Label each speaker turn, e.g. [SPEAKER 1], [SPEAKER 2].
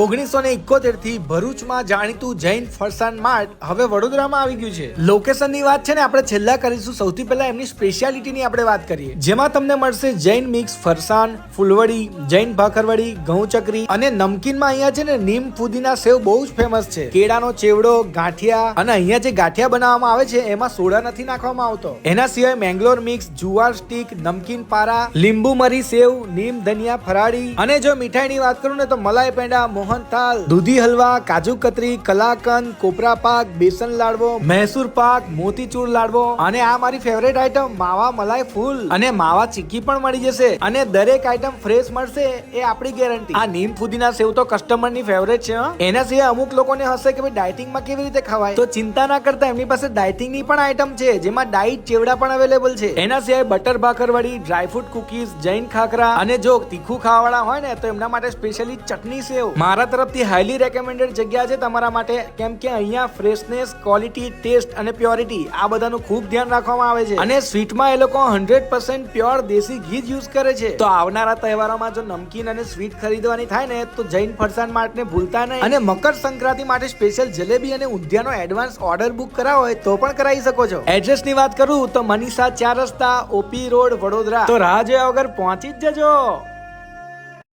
[SPEAKER 1] ઓગણીસો ને ઇકોતેરથી ભરૂચમાં જાણીતું જૈન ફરસાણ માર્ટ હવે વડોદરામાં આવી ગયું છે. લોકેશનની વાત છે ને, આપણે છેલ્લા કરીશું. સૌથી પહેલા એમની સ્પેશિયાલિટીની આપણે વાત કરીએ. જેમાં તમને મળશે જૈન મિક્સ ફરસાણ, ફૂલવડી, જૈન ભાખરવડી ઘઉં ચકરી અને નમકીનમાં અહીંયા છે ને, નીમ ફુદીના સેવ બહુ જ ફેમસ છે. કેળાનો ચેવડો, ગાંઠિયા અને અહીંયા જે ગાંઠિયા બનાવવામાં આવે છે, એમાં સોડા નથી નાખવામાં આવતો. એના સિવાય મેંગ્લોર મિક્સ જુવાર સ્ટીક, નમકીન પારા લીંબુ મરી સેવ, નીમ ધનિયા ફરાળી અને જો મીઠાઈની વાત કરું ને, તો મલાઈ પેંડા મોહનથાલ, દૂધી હલવા, કાજુ કતરી, કલાકંદ, કોપરા પાક, બેસન લાડવો, મૈસૂર પાક, મોતીચૂર લાડવો અને આ મારી ફેવરેટ આઈટમ માવા મલાઈ ફૂલ. અને માવા ચીક્કી પણ મળી જશે. અને દરેક આઈટમ ફ્રેશ મળશે એ આપણી ગેરંટી આ નીમ ફુદીના સેવ તો કસ્ટમરની ફેવરેટ છે એના સિવાય અમુક લોકોને હશે કે ભાઈ ડાયટિંગમાં કેવી રીતે ખવાય? તો ચિંતા ના કરતા એમની પાસે ડાયટિંગની પણ આઈટમ છે, જેમાં ડાઈટ ચેવડા પણ અવેલેબલ છે. એના સિવાય butter ભાખરવાડી dry fruit cookies Jain khakhra અને જો તીખું ખાવાવાળા હોય ને, તો એમના માટે સ્પેશિયલી ચટણી સેવ. મારા તરફથી હાઈલી રેકમેન્ડેડ જગ્યા છે તમારા માટે, કેમ કે અહીંયા ફ્રેશનેસ ક્વોલિટી ટેસ્ટ અને પ્યોરિટી આ બધાનું ખૂબ ધ્યાન રાખવામાં આવે છે. અને સ્વીટમાં એ લોકો હંડ્રેડ પર્સન્ટ પ્યોર દેશી ઘી જ યુઝ કરે છે. તો આવનારા તહેવારોમાં જો નમકીન અને સ્વીટ ખરીદવાની થાય ને, તો જૈન ફરસાણ માટે ભૂલતા નહીં. અને મકર સંક્રાંતિ માટે સ્પેશિયલ જલેબી અને ઊંધિયાનો એડવાન્સ ઓર્ડર બુક કરાવો હોય તો પણ કરાવી શકો છો. એડ્રેસની વાત કરું તો મનીષા ચાર રસ્તા ઓપી રોડ વડોદરા. તો રાહ જોયા વગર પહોંચી જ જજો.